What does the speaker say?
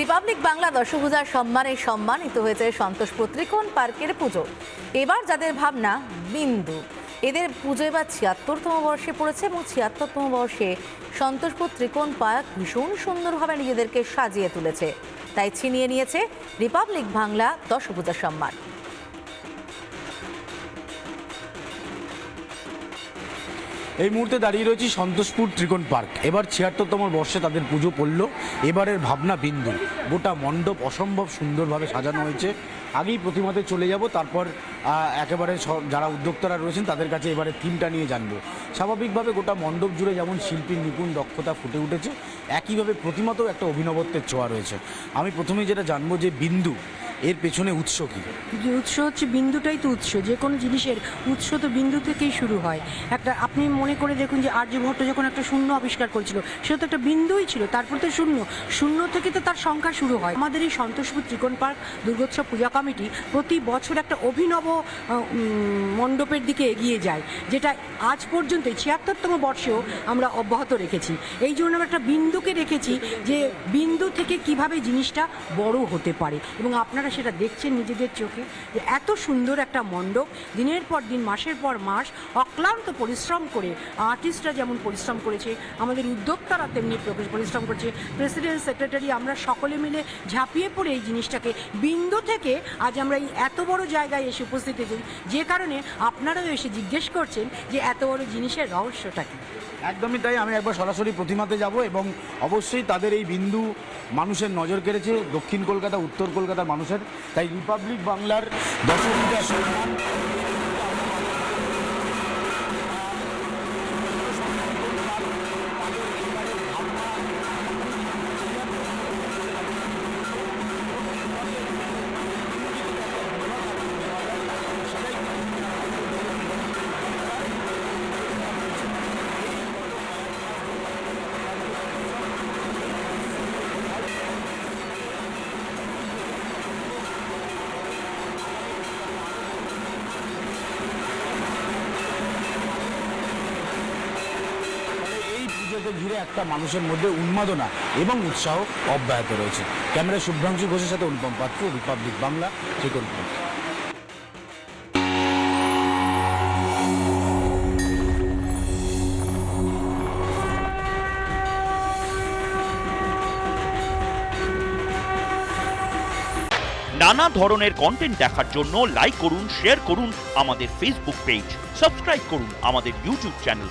Republic Bangla দশভূজার সম্মানে সম্মানিত হয়েছে সন্তোষপুর ত্রিকোণ পার্কের পুজো। এবার যাদের ভাবনা, বিন্দু। এদের পুজো এবার ছিয়াত্তরতম বর্ষে পড়েছে এবং ছিয়াত্তরতম বর্ষে সন্তোষপুর ত্রিকোণ পার্ক ভীষণ সুন্দরভাবে নিজেদেরকে সাজিয়ে তুলেছে। তাই ছিনিয়ে নিয়েছে রিপাবলিক বাংলা দশভূজা সম্মান। এই মুহূর্তে দাঁড়িয়ে রয়েছি সন্তোষপুর ত্রিকোণ পার্ক। এবার ছিয়াত্তরতম বর্ষে তাদের পুজো পড়ল। এবারের ভাবনা বিন্দু। গোটা মণ্ডপ অসম্ভব সুন্দরভাবে সাজানো হয়েছে। আগেই প্রতিমাতে চলে যাব, তারপর একেবারে যারা উদ্যোক্তারা রয়েছেন তাদের কাছে এবারে থিমটা নিয়ে জানব। স্বাভাবিকভাবে গোটা মণ্ডপ জুড়ে যেমন শিল্পীর নিপুণ দক্ষতা ফুটে উঠেছে, একইভাবে প্রতিমাতেও একটা অভিনবত্বের ছোঁয়া রয়েছে। আমি প্রথমেই যেটা জানব যে বিন্দু এর পেছনে উৎস কি? যে উৎস হচ্ছে বিন্দুটাই তো উৎস, যে কোনো জিনিসের উৎস তো বিন্দু থেকেই শুরু হয়। একটা আপনি মনে করে দেখুন যে আর্যভট্ট যখন একটা শূন্য আবিষ্কার করেছিল, সেটা তো একটা বিন্দুই ছিল, তারপর তো শূন্য। শূন্য থেকে তো তার সংখ্যা শুরু হয়। আমাদের এই সন্তোষপুর ত্রিকোণ পার্ক দুর্গোৎসব পূজা কমিটি প্রতি বছর একটা অভিনব মণ্ডপের দিকে এগিয়ে যায়, যেটা আজ পর্যন্ত ছিয়াত্তরতম বর্ষেও আমরা অব্যাহত রেখেছি। এই জন্য আমরা একটা বিন্দুকে রেখেছি যে বিন্দু থেকে কীভাবে জিনিসটা বড় হতে পারে। এবং আপনারা সেটা দেখছেন নিজেদের চোখে যে এত সুন্দর একটা মণ্ডপ, দিনের পর দিন, মাসের পর মাস অক্লান্ত পরিশ্রম করে আর্টিস্টরা যেমন পরিশ্রম করেছে, আমাদের উদ্যোক্তারা তেমনি পরিশ্রম করেছে। প্রেসিডেন্ট সেক্রেটারি আমরা সকলে মিলে ঝাঁপিয়ে পড়ে এই জিনিসটাকে। বিন্দু থেকে আজ আমরা এই এত বড় জায়গায় এসে উপস্থিত হয়েছি, যে কারণে আপনারাও এসে জিজ্ঞেস করছেন যে এত বড় জিনিসের রহস্যটা কি? একদমই তাই, আমি একবার সরাসরি প্রতিমাতে যাব এবং অবশ্যই তাদের এই বিন্দু মানুষের নজর কেড়েছে। দক্ষিণ কলকাতা, উত্তর কলকাতার মানুষের তাই রিপাবলিক বাংলার দশমীটা সম্মান এই ঘিরে একটা মানুষের মধ্যে উন্মাদনা এবং উৎসাহ অব্যাহত রয়েছে। ক্যামেরা শুভ্রাংশু ঘোষের সাথে অনুপম পাত্র রিপাবলিক বাংলা ত্রিকোণ নানা ধরনের কন্টেন্ট দেখার জন্য লাইক করুন শেয়ার করুন আমাদের ফেসবুক পেজ সাবস্ক্রাইব করুন আমাদের ইউটিউব চ্যানেল